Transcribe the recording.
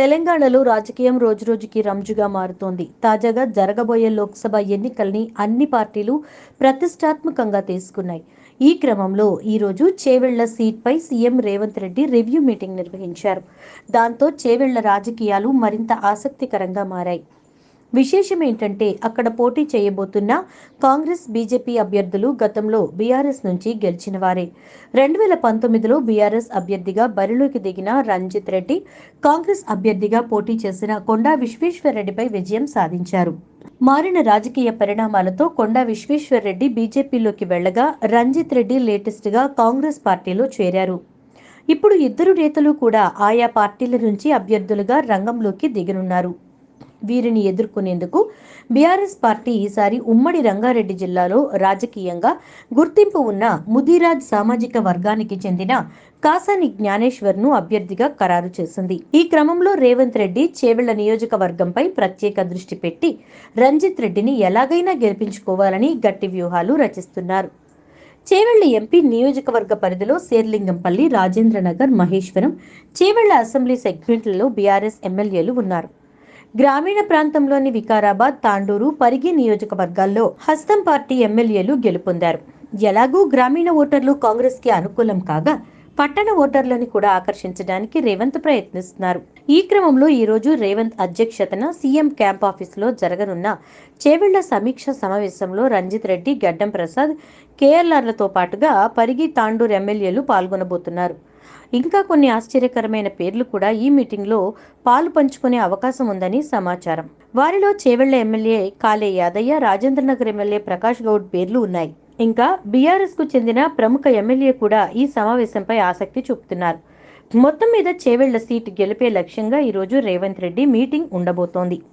తెలంగాణలో రాజకీయం రోజురోజుకి రంజుగా మారుతోంది. తాజాగా జరగబోయే లోక్సభ ఎన్నికల్ని అన్ని పార్టీలు ప్రతిష్టాత్మకంగా తీసుకున్నాయి. ఈ క్రమంలో ఈరోజు Chevella సీట్పై CM Revanth Reddy review meeting నిర్వహించారు. దాంతో చేవెళ్ళ రాజకీయాలు మరింత ఆసక్తికరంగా మారాయి. విశేషం ఏంటంటే అక్కడ పోటీ చేయబోతున్న కాంగ్రెస్ బీజేపీ అభ్యర్థులు గతంలో బీఆర్ఎస్ నుంచి గెలిచిన వారే రెండు వేల పంతొమ్మిదిలో బీఆర్ఎస్ అభ్యర్థిగా బరిలోకి దిగిన రంజిత్ రెడ్డి కాంగ్రెస్ అభ్యర్థిగా పోటీ చేసిన కొండా విశ్వేశ్వరరెడ్డిపై విజయం సాధించారు. మారిన రాజకీయ పరిణామాలతో కొండా విశ్వేశ్వరరెడ్డి బీజేపీలోకి వెళ్ళగా రంజిత్ రెడ్డి లేటెస్ట్గా కాంగ్రెస్ పార్టీలో చేరారు. ఇప్పుడు ఇద్దరు నేతలు కూడా ఆయా పార్టీల నుంచి అభ్యర్థులుగా రంగంలోకి దిగనున్నారు. వీరిని ఎదుర్కొనేందుకు బీఆర్ఎస్ పార్టీ ఈసారి ఉమ్మడి రంగారెడ్డి జిల్లాలో రాజకీయంగా గుర్తింపు ఉన్న ముదిరాజ్ సామాజిక వర్గానికి చెందిన కాసాని జ్ఞానేశ్వర్ను అభ్యర్థిగా ఖరారు చేసింది. ఈ క్రమంలో రేవంత్ రెడ్డి చేవెళ్ళ నియోజకవర్గంపై ప్రత్యేక దృష్టి పెట్టి రంజిత్ రెడ్డిని ఎలాగైనా గెలిపించుకోవాలని గట్టి వ్యూహాలు రచిస్తున్నారు. చేవెళ్ళ ఎంపీ నియోజకవర్గ పరిధిలో శేర్లింగంపల్లి రాజేంద్రనగర్ మహేశ్వరం చేవెళ్ళ అసెంబ్లీ సెగ్మెంట్లలో బీఆర్ఎస్ ఎమ్మెల్యేలు ఉన్నారు. గ్రామీణ ప్రాంతంలోని వికారాబాద్ తాండూరు పరిగి నియోజకవర్గాల్లో హస్తం పార్టీ ఎమ్మెల్యేలు గెలుపొందారు. ఎలాగూ గ్రామీణ ఓటర్లు కాంగ్రెస్కి అనుకూలం కాగా పట్టణ ఓటర్లను కూడా ఆకర్షించడానికి రేవంత్ ప్రయత్నిస్తున్నారు. ఈ క్రమంలో ఈరోజు రేవంత్ అధ్యక్షతన సీఎం క్యాంప్ ఆఫీసులో జరగనున్న చేవెళ్ళ సమీక్ష సమావేశంలో రంజిత్ రెడ్డి గడ్డం ప్రసాద్ కేఎల్ఆర్లతో పాటుగా పరిగి తాండూరు ఎమ్మెల్యేలు పాల్గొనబోతున్నారు. ఇంకా కొన్ని ఆశ్చర్యకరమైన పేర్లు కూడా ఈ మీటింగ్లో పాలు పంచుకునే అవకాశం ఉందని సమాచారం. వారిలో చేవెళ్ళ ఎమ్మెల్యే కాలే యాదయ్య రాజేంద్రనగర్ ఎమ్మెల్యే ప్రకాష్ గౌడ్ పేర్లు ఉన్నాయి. ఇంకా బీఆర్ఎస్కు చెందిన ప్రముఖ ఎమ్మెల్యే కూడా ఈ సమావేశంపై ఆసక్తి చూపుతున్నారు. మొత్తం మీద చేవెళ్ళ సీటు గెలిపే లక్ష్యంగా ఈరోజు రేవంత్ రెడ్డి మీటింగ్ ఉండబోతోంది.